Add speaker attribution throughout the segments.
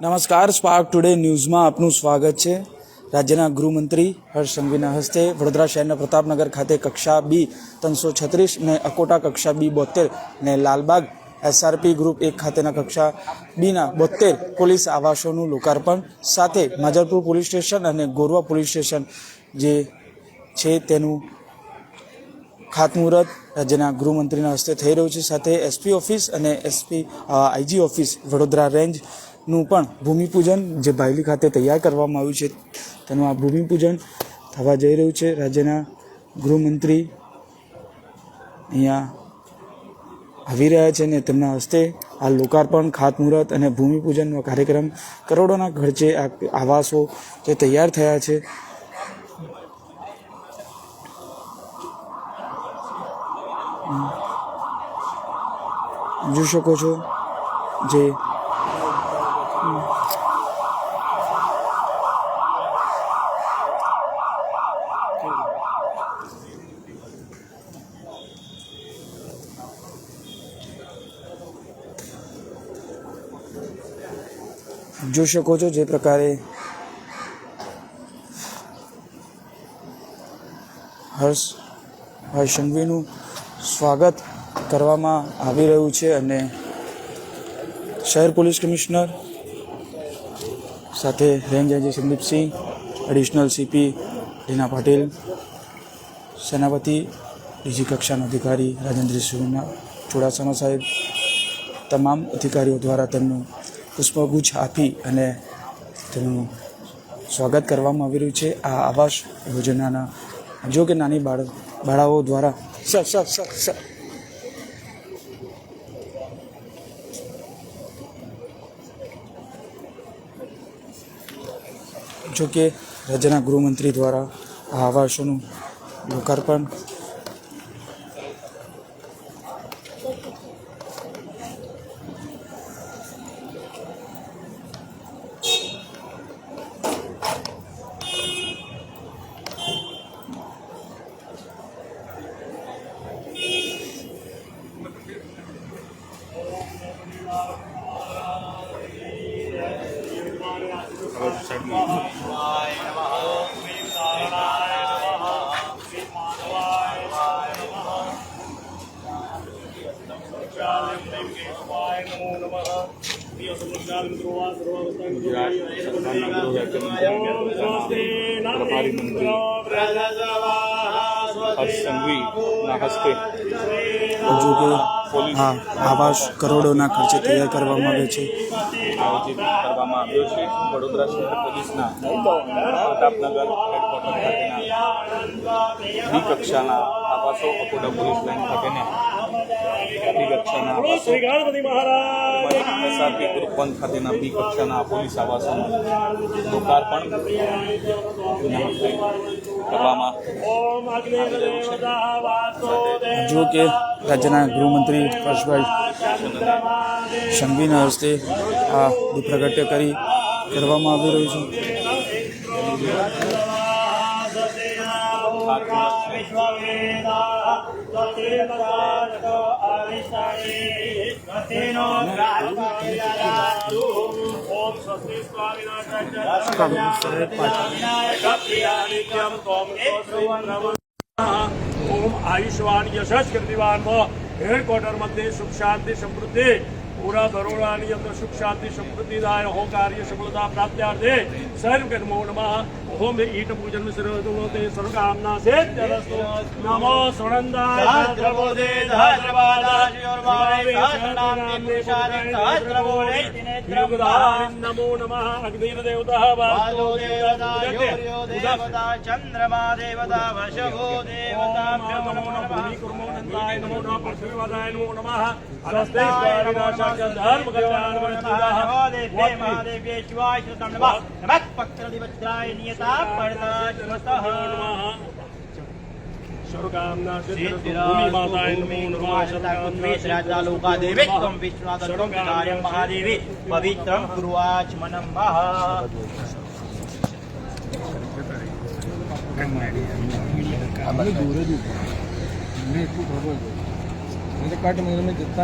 Speaker 1: નમસ્કાર spark today ન્યૂઝમાં આપનું સ્વાગત છે. રાજ્યના ગૃહમંત્રી હર્ષ સંઘવીના હસ્તે વડોદરા શહેરના પ્રતાપનગર ખાતે કક્ષા બી ત્રણસો છત્રીસ ને અકોટા કક્ષા બી બોતેર ને લાલબાગ એસઆરપી ગ્રુપ એક ખાતેના કક્ષા બીના બોતેર પોલીસ આવાસોનું લોકાર્પણ, સાથે માજલપુર પોલીસ સ્ટેશન અને ગોરવા પોલીસ સ્ટેશન જે છે તેનું ખાતમુહૂર્ત રાજ્યના ગૃહમંત્રીના હસ્તે થઈ રહ્યું છે. સાથે એસપી ઓફિસ અને એસપી આઈજી ઓફિસ વડોદરા રેન્જનું પણ ભૂમિપૂજન જે ભાયલી ખાતે તૈયાર કરવામાં આવ્યું છે, તેનું આ ભૂમિપૂજન થવા જઈ રહ્યું છે. રાજ્યના ગૃહમંત્રી અહીંયા આવી રહ્યા છે અને તેમના હસ્તે આ લોકાર્પણ, ખાતમુહૂર્ત અને ભૂમિપૂજનનો કાર્યક્રમ કરોડોના ખર્ચે આ આવાસો જે તૈયાર થયા છે. જોઈ શકો છો જે જોઈ શકો છો જે પ્રકારે હર્ષ હર્ષ સંઘવીનું સ્વાગત કરવામાં આવી રહ્યું છે અને શહેર પોલીસ કમિશનર સાથે range IG Sandipsinh additional CP Reena Patil, સેનાપતિ બીજી કક્ષાના અધિકારી રાજેન્દ્રસિંહના ચુડાસમા સાહેબ, તમામ અધિકારીઓ દ્વારા તેમનું પુષ્પગુચ્છ આપી અને તેનું સ્વાગત કરવામાં આવી રહ્યું છે. આ આવાસ યોજનાના જો કે નાની બાળ, બાળાઓ દ્વારા સર સર સર સર. જો રાજ્યના ગૃહમંત્રી દ્વારા આ આવાસોનું લોકાર્પણ
Speaker 2: હર્ષ સંઘવીના હસ્તે
Speaker 1: જો કે આવાસ કરોડોના ખર્ચે તૈયાર કરવામાં આવે છે.
Speaker 2: આયોજિત કરવામાં આવ્યો છે. વડોદરા શહેર પોલીસના પ્રતાપનગર હેડક્વાર્ટર ખાતેના બી કક્ષાના આવાસો અકોટા પોલીસ લાઇન ખાતેના બી કક્ષાના આવાસો. એસઆરપી ગ્રુપ વન ખાતેના બી કક્ષાના પોલીસ આવાસોનું લોકાર્પણ કરવામાં
Speaker 1: જો કે રાજ્યના ગૃહમંત્રી હર્ષભાઈ સંઘવીના હસ્તે આ પ્રગટ્ય કરી કરવામાં આવી રહ્યું છે.
Speaker 3: ઓમ આયુષ્યવાન યશસ્કૃતિવાન હેડક્વાર્ટર મધ્યે સુખ શાંતિ સમૃદ્ધિ પૂરા ધોરણાની અંદર સુખ શાંતિ સમૃદ્ધિદાય હો કાર્ય સફળતા પ્રાપ્ત્યાર્થે સર્વકર્મો નમઃ ઓમ ઈટ પૂજન સર્વદોતે સર્વકામના સે તરસ્તો નમો સણંદાય સહસ્રબોધે સહસ્રબાદાશિયોર્મારે સહસ્રનામની પુરુષારે સહસ્રબોધે
Speaker 4: દિનેત્રમ નમો નમઃ અગ્નિર
Speaker 3: દેવતા વાલો દેવતા દેવતા
Speaker 4: ચંદ્રમા દેવતા વશગો દેવતા નમો નમઃ ભૂમિ કુર્મો
Speaker 3: નમો
Speaker 4: નમઃ
Speaker 3: પૃથ્વીવાદાય
Speaker 4: નમો
Speaker 3: નમઃ. અરસ્તેશ્વરાય नमः पृथ्वीवादाय नमो नमः अलस्ते स्वामिनाशाख्य धर्म कल्याण
Speaker 4: देव्ये महादेव्ये शिवाय श्रुतं नमः नमः पक्षरधिवज्राय नियता पडता शिवतः
Speaker 3: सर्वकामना
Speaker 4: सिद्धिराज
Speaker 3: माताय नमो नमः
Speaker 4: लोका देवी त्वं विश्वनाथं कार्यं महादेवी पवित्रं कुर्वाचमनं महा
Speaker 1: કટ મને જતા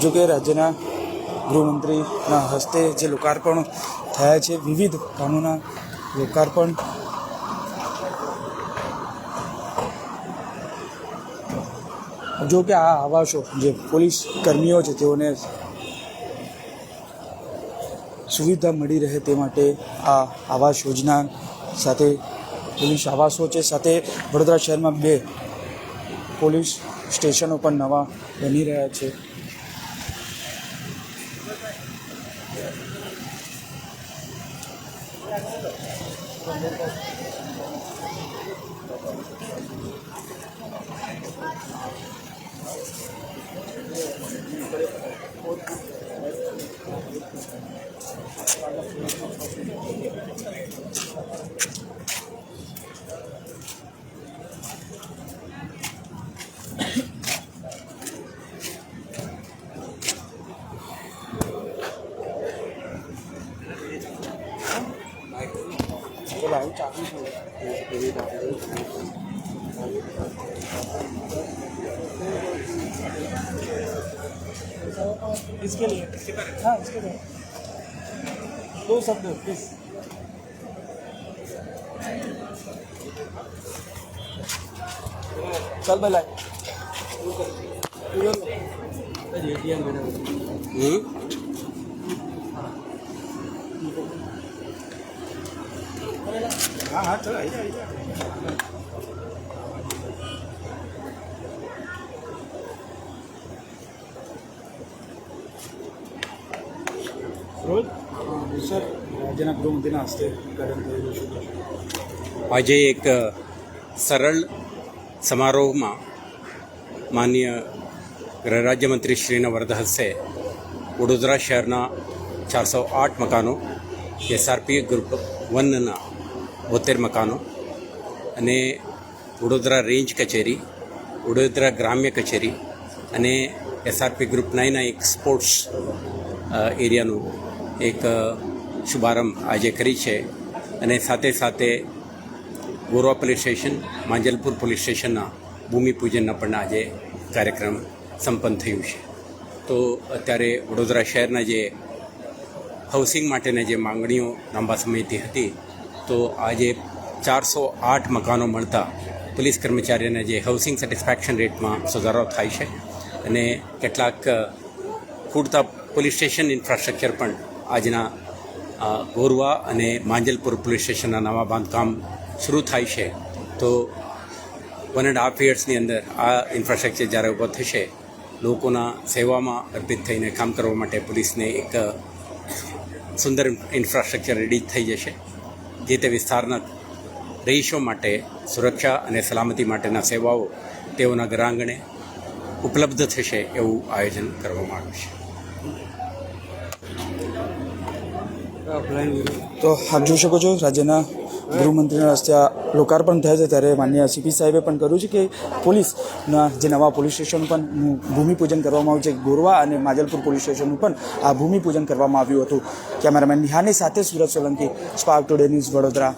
Speaker 1: જો કે રાજ્યના ગૃહમંત્રીના હસ્તે જે લોકાર્પણ થયા છે, વિવિધ કામોના લોકાર્પણ જો કે આ આવાસો જે પોલીસ કર્મીઓ છે, તેઓને સુવિધા મળી રહે તે માટે આ આવાસ યોજના સાથે પોલીસ આવાસો છે. સાથે વડોદરા શહેરમાં બે પોલીસ સ્ટેશનો પણ નવા બની રહ્યા છે. इसके लिए हाँ इसके लिए दो शब्द प्लीज चल भाई हाँ हाँ चल आई जा
Speaker 5: આજે એક સરળ સમારોહમાં માન્ય ગૃહ રાજ્યમંત્રી શ્રીના વરદ હસ્તે વડોદરા શહેરના ચારસો આઠ મકાનો, એસઆરપી ગ્રુપ વનના બોતેર મકાનો અને વડોદરા રેન્જ કચેરી, વડોદરા ગ્રામ્ય કચેરી અને એસઆરપી ગ્રુપ નાઇનના એક સ્પોર્ટ્સ એરિયાનું એક શુભારંભ આજે કરી છે. અને સાથે સાથે Gorwa police station, Manjalpur police સ્ટેશનના ભૂમિપૂજનના પણ આજે કાર્યક્રમ સંપન્ન થયું છે. તો અત્યારે વડોદરા શહેરના જે હાઉસિંગ માટેની જે માંગણીઓ લાંબા સમયથી હતી, તો આજે ચારસો આઠ મકાનો મળતા પોલીસ કર્મચારીઓને જે હાઉસિંગ સેટિસ્ફેક્શન રેટમાં સુધારો થાય છે. અને કેટલાક ખૂટતા પોલીસ સ્ટેશન ઇન્ફ્રાસ્ટ્રક્ચર પણ આજના ગોરવા અને માંજલપુર પોલીસ સ્ટેશનના નવા બાંધકામ શરૂ થાય છે. તો વન એન્ડ હાફ યર્સની અંદર આ ઇન્ફ્રાસ્ટ્રક્ચર જ્યારે ઊભો થશે, લોકોના સેવામાં અર્પિત થઈને કામ કરવા માટે પોલીસને એક સુંદર ઇન્ફ્રાસ્ટ્રક્ચર રેડી થઈ જશે. જે તે વિસ્તારના રહીશો માટે સુરક્ષા અને સલામતી માટેના સેવાઓ તેઓના ઘરાંગણે ઉપલબ્ધ થશે એવું આયોજન કરવામાં આવ્યું છે.
Speaker 1: તો આપ જોઈ શકો છો, રાજ્યના ગૃહમંત્રીના હસ્તે આ લોકાર્પણ થયા છે. ત્યારે માન્ય સીપી સાહેબે પણ કર્યું છે કે પોલીસના જે નવા પોલીસ સ્ટેશન પણ ભૂમિપૂજન કરવામાં આવ્યું છે. ગોરવા અને માજલપુર પોલીસ સ્ટેશનનું પણ આ ભૂમિપૂજન કરવામાં આવ્યું હતું. કેમેરામેન નિહાની સાથે Surat Solanki, Spark Today News Vadodara.